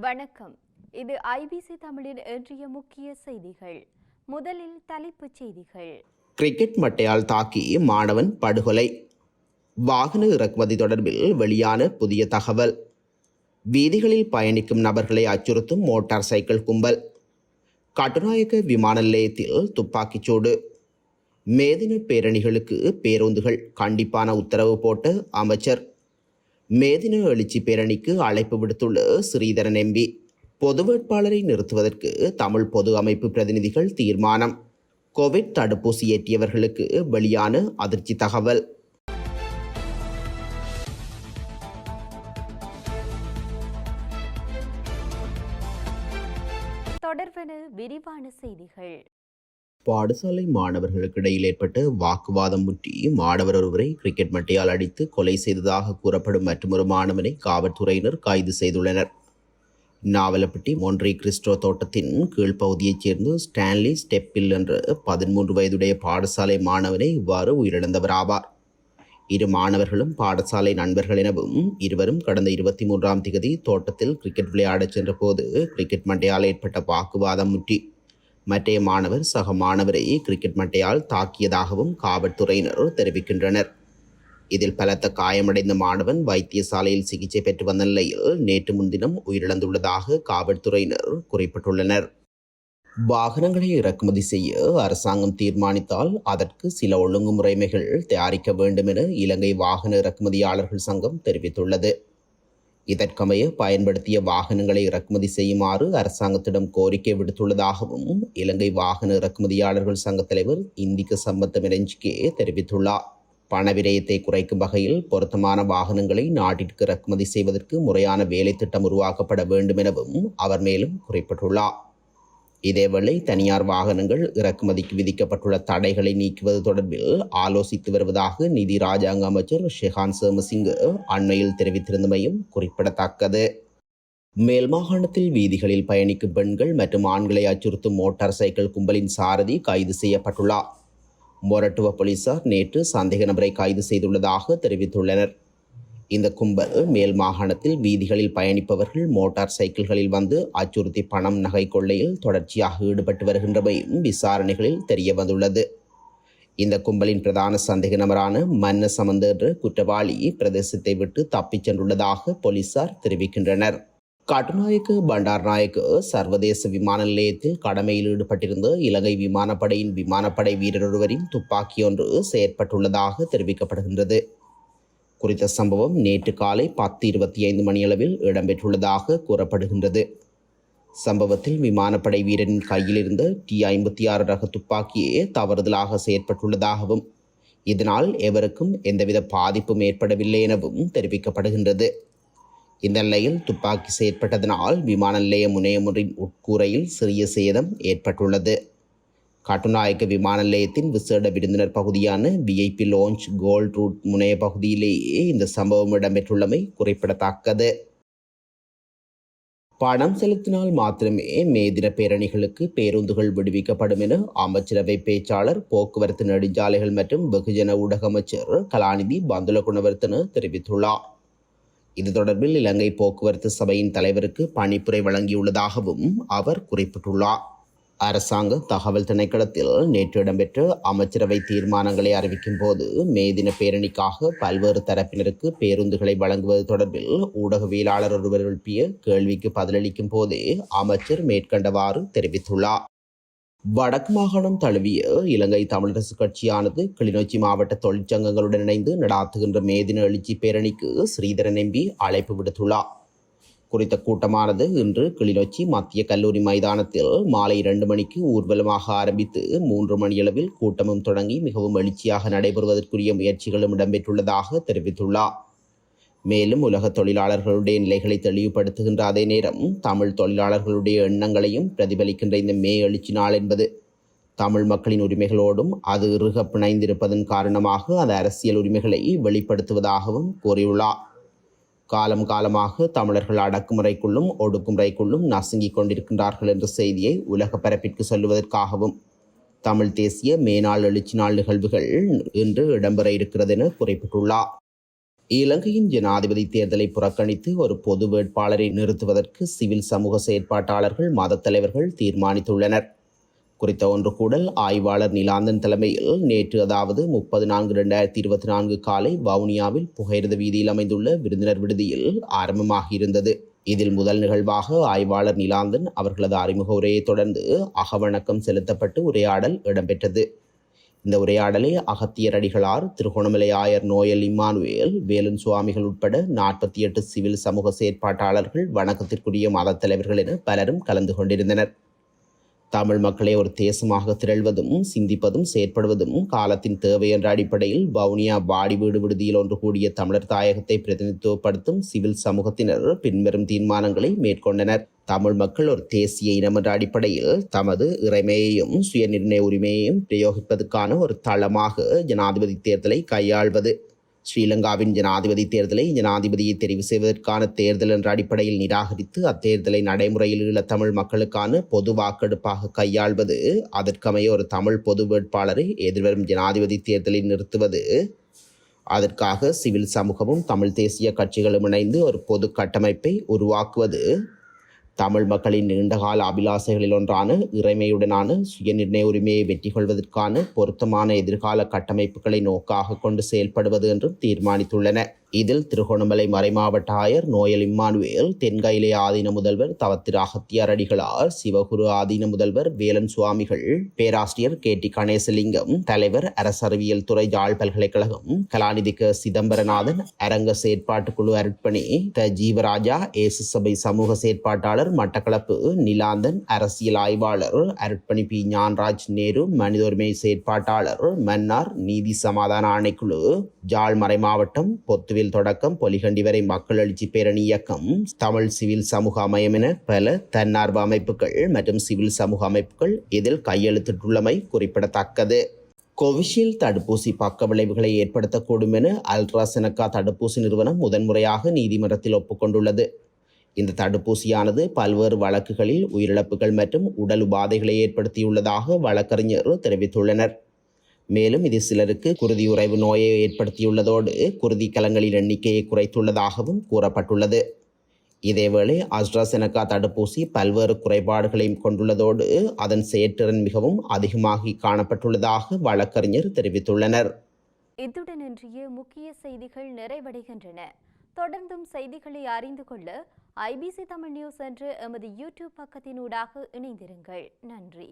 வணக்கம். இது ஐபிசி தமிழின் இன்றைய முக்கிய செய்திகள். முதலில் தலைப்புச் செய்திகள். கிரிக்கெட் மட்டையால் தாக்கி மாணவன் படுகொலை. வாகன இறக்குமதி தொடர்பில் வெளியான புதிய தகவல். வீதிகளில் பயணிக்கும் நபர்களை அச்சுறுத்தும் மோட்டார் சைக்கிள் கும்பல். கட்டுநாயக்க விமான நிலையத்தில் துப்பாக்கிச்சூடு மேதின பேரணிகளுக்கு பேருந்துகள் கண்டிப்பான உத்தரவு போட்ட அமைச்சர். மேதின எழுச்சி பேரணிக்கு அழைப்பு விடுத்துள்ள ஸ்ரீதரன் எம்பி. பொது வேட்பாளரை நிறுத்துவதற்கு தமிழ் பொது அமைப்பு பிரதிநிதிகள் தீர்மானம். கோவிட் தடுப்பூசி ஏற்றியவர்களுக்கு வெளியான அதிர்ச்சி தகவல். தொடர்வன விரிவான செய்திகள். பாடசாலை மாணவர்களுக்கு இடையில் ஏற்பட்ட வாக்குவாதம் முற்றி மாணவர் ஒருவரை கிரிக்கெட் மட்டையால் அடித்து கொலை செய்ததாக கூறப்படும் மற்றொரு மாணவனை காவல்துறையினர் கைது செய்துள்ளனர். நாவலப்பட்டி மொன்றி கிறிஸ்டோ தோட்டத்தின் கீழ்ப்பகுதியைச் சேர்ந்த ஸ்டான்லி ஸ்டெப்பில் என்ற பதிமூன்று வயதுடைய பாடசாலை மாணவனை இவ்வாறு உயிரிழந்தவர் ஆவார் இரு மாணவர்களும் பாடசாலை நண்பர்கள் எனவும் இருவரும் கடந்த இருபத்தி மூன்றாம் திகதி தோட்டத்தில் கிரிக்கெட் விளையாடச் சென்றபோது கிரிக்கெட் மண்டையால் ஏற்பட்ட வாக்குவாதம் முற்றி மற்றைய மாணவர் சக மாணவரை கிரிக்கெட் மட்டையால் தாக்கியதாகவும் காவல்துறையினர் தெரிவிக்கின்றனர். இதில் பலத்த காயமடைந்த மாணவன் வைத்தியசாலையில் சிகிச்சை பெற்று வந்த நிலையில் நேற்று முன்தினம் உயிரிழந்துள்ளதாக காவல்துறையினர் குறிப்பிட்டுள்ளனர். வாகனங்களை இறக்குமதி செய்ய அரசாங்கம் தீர்மானித்தால் அதற்கு சில ஒழுங்குமுறைமைகள் தயாரிக்க வேண்டும் என இலங்கை வாகன இறக்குமதியாளர்கள் சங்கம் தெரிவித்துள்ளது. இதற்கமைய பயன்படுத்திய வாகனங்களை இறக்குமதி செய்யுமாறு அரசாங்கத்திடம் கோரிக்கை விடுத்துள்ளதாகவும் இலங்கை வாகன இறக்குமதியாளர்கள் சங்கத் தலைவர் இந்திக்க சம்பந்த மெரஞ்சிகே தெரிவித்துள்ளார். பண விரயத்தை குறைக்கும் வகையில் பொருத்தமான வாகனங்களை நாட்டிற்கு இறக்குமதி செய்வதற்கு முறையான வேலை திட்டம் உருவாக்கப்பட வேண்டும் எனவும் அவர் மேலும் குறிப்பிட்டுள்ளார். இதேவேளை தனியார் வாகனங்கள் இறக்குமதிக்கு விதிக்கப்பட்டுள்ள தடைகளை நீக்குவது தொடர்பில் ஆலோசித்து வருவதாக நிதி ராஜாங்க அமைச்சர் ஷெஹான் சேமசிங் அண்மையில் தெரிவித்திருந்தமையும் குறிப்பிடத்தக்கது. மேல் மாகாணத்தில் வீதிகளில் பயணிக்கும் பெண்கள் மற்றும் ஆண்களை அச்சுறுத்தும் மோட்டார் சைக்கிள் கும்பலின் சாரதி கைது செய்யப்பட்டுள்ளார் மொரட்டுவ போலீசார் நேற்று சந்தேக நபரை கைது செய்துள்ளதாக தெரிவித்துள்ளனர். இந்த கும்பல் மேல் மாகாணத்தில் வீதிகளில் பயணிப்பவர்கள் மோட்டார் சைக்கிள்களில் வந்து அச்சுறுத்தி பணம் நகை கொள்ளையில் தொடர்ச்சியாக ஈடுபட்டு வருகின்றவையும் விசாரணைகளில் தெரிய வந்துள்ளது. இந்த கும்பலின் பிரதான சந்தேக நபரான மன்ன சமந்த என்ற குற்றவாளி பிரதேசத்தை விட்டு தப்பிச் சென்றுள்ளதாக போலீசார் தெரிவிக்கின்றனர். கட்டுநாயக்கு பண்டார்நாயக்கு சர்வதேச விமான நிலையத்தில் கடமையில் ஈடுபட்டிருந்த இலங்கை விமானப்படையின் விமானப்படை வீரர் ஒருவரின் துப்பாக்கி ஒன்று செயற்பட்டுள்ளதாக தெரிவிக்கப்படுகின்றது. குறித்த சம்பவம் நேற்று காலை பத்து இருபத்தி ஐந்து மணியளவில் இடம்பெற்றுள்ளதாக கூறப்படுகின்றது. சம்பவத்தில் விமானப்படை வீரரின் கையில் இருந்த டி ஐம்பத்தி ஆறு ரக துப்பாக்கியே தவறுதலாக செயற்பட்டுள்ளதாகவும் இதனால் எவருக்கும் எந்தவித பாதிப்பும் ஏற்படவில்லை எனவும் தெரிவிக்கப்படுகின்றது. இந்த நிலையில் துப்பாக்கி செயற்பட்டதனால் விமான நிலைய முனையமுறின் உட்கூரையில் சிறிய சேதம் ஏற்பட்டுள்ளது. கட்டுநாயக்க விமான நிலையத்தின் விசேட விருந்தினர் பகுதியான விஐபி லான்ச் கோல்ட் ரூட் முனைய பகுதியிலேயே இந்த சம்பவம் இடம்பெற்றுள்ளமை குறிப்பிடத்தக்கது. பணம் செலுத்தினால் மாத்திரமே மேதின பேரணிகளுக்கு பேருந்துகள் விடுவிக்கப்படும் என அமைச்சரவை பேச்சாளர் போக்குவரத்து நெடுஞ்சாலைகள் மற்றும் வெகுஜன ஊடக அமைச்சர் கலாநிதி பந்துல குணவர்த்தன தெரிவித்துள்ளார். இது தொடர்பில் இலங்கை போக்குவரத்து சபையின் தலைவருக்கு பணிப்புரை வழங்கியுள்ளதாகவும் அவர் குறிப்பிட்டுள்ளார். அரசாங்க தகவல் திணைக்களத்தில் நேற்று இடம்பெற்ற அமைச்சரவை தீர்மானங்களை அறிவிக்கும் போது மேதின பேரணிக்காக பல்வேறு தரப்பினருக்கு பேருந்துகளை வழங்குவது தொடர்பில் ஊடகவியலாளர் ஒருவர் எழுப்பிய கேள்விக்கு பதிலளிக்கும் போதே அமைச்சர் மேற்கண்டவாறு தெரிவித்துள்ளார். வடக்கு மாகாணம் தழுவிய இலங்கை தமிழரசு கட்சியானது கிளிநொச்சி மாவட்ட தொழிற்சங்கங்களுடன் இணைந்து நடாத்துகின்ற மேதின எழுச்சி பேரணிக்கு ஸ்ரீதரன் எம்பி அழைப்பு விடுத்துள்ளார். குறித்த கூட்டமானது இன்று கிளிநொச்சி மத்திய கல்லூரி மைதானத்தில் மாலை இரண்டு மணிக்கு ஊர்வலமாக ஆரம்பித்து மூன்று மணியளவில் கூட்டமும் தொடங்கி மிகவும் எழுச்சியாக நடைபெறுவதற்குரிய முயற்சிகளும் இடம்பெற்றுள்ளதாக தெரிவித்துள்ளார். மேலும் உலக தொழிலாளர்களுடைய நிலைகளை தெளிவுபடுத்துகின்ற அதே நேரம் தமிழ் தொழிலாளர்களுடைய எண்ணங்களையும் பிரதிபலிக்கின்ற இந்த மே எழுச்சி நாள் என்பது தமிழ் மக்களின் உரிமைகளோடும் அது இறுக பிணைந்திருப்பதன் காரணமாக அது அரசியல் உரிமைகளை வெளிப்படுத்துவதாகவும் கூறியுள்ளார். காலம் காலமாக தமிழர்கள் அடக்குமுறைக்குள்ளும் ஒடுக்குமுறைக்குள்ளும் நசுங்கிக் கொண்டிருக்கின்றார்கள் என்ற செய்தியை உலக பரப்பிற்கு சொல்லுவதற்காகவும் தமிழ் தேசிய மேனாள் எழுச்சி நாள் நிகழ்வுகள் இன்று இடம்பெற இருக்கிறது என குறிப்பிட்டுள்ளார். இலங்கையின் ஜனாதிபதி தேர்தலை புறக்கணித்து ஒரு பொது வேட்பாளரை நிறுத்துவதற்கு சிவில் சமூக செயற்பாட்டாளர்கள் மதத் தலைவர்கள் தீர்மானித்துள்ளனர். குறித்த ஒன்று கூடல் ஆய்வாளர் நிலாந்தன் தலைமையில் நேற்று அதாவது முப்பது நான்கு ரெண்டாயிரத்தி இருபத்தி நான்கு காலை வவுனியாவில் புகையிரத வீதியில் அமைந்துள்ள விருந்தினர் விடுதியில் ஆரம்பமாகியிருந்தது. இதில் முதல் நிகழ்வாக ஆய்வாளர் நிலாந்தன் அவர்களது அறிமுக உரையை தொடர்ந்து அகவணக்கம் செலுத்தப்பட்டு உரையாடல் இடம்பெற்றது. இந்த உரையாடலை அகத்தியர் அடிகளார் திருகோணமலை ஆயர் நோயல் இம்மானுவேல் வேலன் சுவாமிகள் உட்பட நாற்பத்தி எட்டு சிவில் சமூக செயற்பாட்டாளர்கள் வணக்கத்திற்குரிய மதத் தலைவர்கள் என பலரும் கலந்து கொண்டிருந்தனர். தமிழ் மக்களை ஒரு தேசமாக திரள்வதும் சிந்திப்பதும் செயற்படுவதும் காலத்தின் தேவை என்ற அடிப்படையில் வவுனியா வாடி வீடு விடுதியில் ஒன்று கூடிய தமிழர் தாயகத்தை பிரதிநிதித்துவப்படுத்தும் சிவில் சமூகத்தினர் பின்வரும் தீர்மானங்களை மேற்கொண்டனர். தமிழ் மக்கள் ஒரு தேசிய இனம் என்ற அடிப்படையில் தமது இறைமையையும் சுயநிர்ணய உரிமையையும் பிரயோகிப்பதற்கான ஒரு தளமாக ஜனாதிபதி தேர்தலை கையாள்வது. ஸ்ரீலங்காவின் ஜனாதிபதி தேர்தலை ஜனாதிபதியை தெரிவு செய்வதற்கான தேர்தல் என்ற அடிப்படையில் நிராகரித்து அத்தேர்தலை நடைமுறையில் உள்ள தமிழ் மக்களுக்கான பொது வாக்கெடுப்பாக கையாள்வது அதற்கமைய ஒரு தமிழ் பொது வேட்பாளரை எதிர்வரும் ஜனாதிபதி தேர்தலில் நிறுத்துவது அதற்காக சிவில் சமூகமும் தமிழ் தேசிய கட்சிகளும் இணைந்து ஒரு பொது கட்டமைப்பை உருவாக்குவது தமிழ் மக்களின் நீண்டகால அபிலாசைகளில் ஒன்றான இறைமையுடனான சுயநிர்ணய உரிமையை வெற்றி கொள்வதற்கான பொருத்தமான எதிர்கால கட்டமைப்புகளை நோக்காக கொண்டு செயல்படுவது என்றும் தீர்மானித்துள்ளன. இதில் திருகோணமலை மறைமாவட்ட ஆயர் நோயல் இம்மானுவேல் தென்கையிலே ஆதீன முதல்வர் தவத்திரு அகத்தியார் அடிகளார் சிவகுரு ஆதீன முதல்வர் வேலன் சுவாமிகள் பேராசிரியர் கே டி கணேசலிங்கம் தலைவர் அரசறிவியல் துறை யாழ் பல்கலைக்கழகம் கலாநிதி க சிதம்பரநாதன் அரங்க செயற்பாட்டு குழு அருட்பணி த ஜீவராஜா ஏசு சபை சமூக செயற்பாட்டாளர் மட்டக்களப்பு நிலாந்தன் அரசியல் ஆய்வாளர் அருட்பணி பி. ஞான்ராஜ் நேரு மனித உரிமை செயற்பாட்டாளர் மன்னார் நீதி சமாதான ஆணைக்குழு ஜாழ் மறைமாவட்டம் பொத்துவில் தொடக்கம். பொலிகண்டி வரை மக்கள் எழுச்சி பேரணி இயக்கம். தமிழ் சிவில் சமூக அமையம் என பல தன்னார்வ அமைப்புகள் மற்றும் சிவில் சமூக அமைப்புகள் இதில் கையெழுத்திட்டுள்ளமை குறிப்பிடத்தக்கது. கோவிஷீல்டு தடுப்பூசி பக்க விளைவுகளை ஏற்படுத்தக்கூடும் என அல்ட்ராசெனக்கா தடுப்பூசி நிறுவனம் முதன்முறையாக நீதிமன்றத்தில் ஒப்புக்கொண்டுள்ளது. இந்த தடுப்பூசியானது பல்வேறு வழக்குகளில் உயிரிழப்புகள் மற்றும் உடல் உபாதைகளை ஏற்படுத்தியுள்ளதாக வழக்கறிஞர் தெரிவித்துள்ளனர். மேலும் இது சிலருக்கு குருதி உறைவு நோயை ஏற்படுத்தியுள்ளதோடு குருதி கலங்களின் எண்ணிக்கையை குறைத்துள்ளதாகவும் கூறப்பட்டுள்ளது. இதேவேளை அஸ்ட்ராசெனகா தடுப்பூசி பல்வேறு குறைபாடுகளையும் கொண்டுள்ளதோடு அதன் செயற்திறன் மிகவும் அதிகமாகி காணப்பட்டுள்ளதாக வழக்கறிஞர் தெரிவித்துள்ளனர். இத்துடன் இன்றைய முக்கிய செய்திகள் நிறைவடைகின்றன. தொடர்ந்தும் செய்திகளை அறிந்து கொள்ள ஐபிசி தமிழ் நியூஸ் என்ற எமது யூடியூப் பக்கத்தினூடாக இணைந்திருங்கள். நன்றி.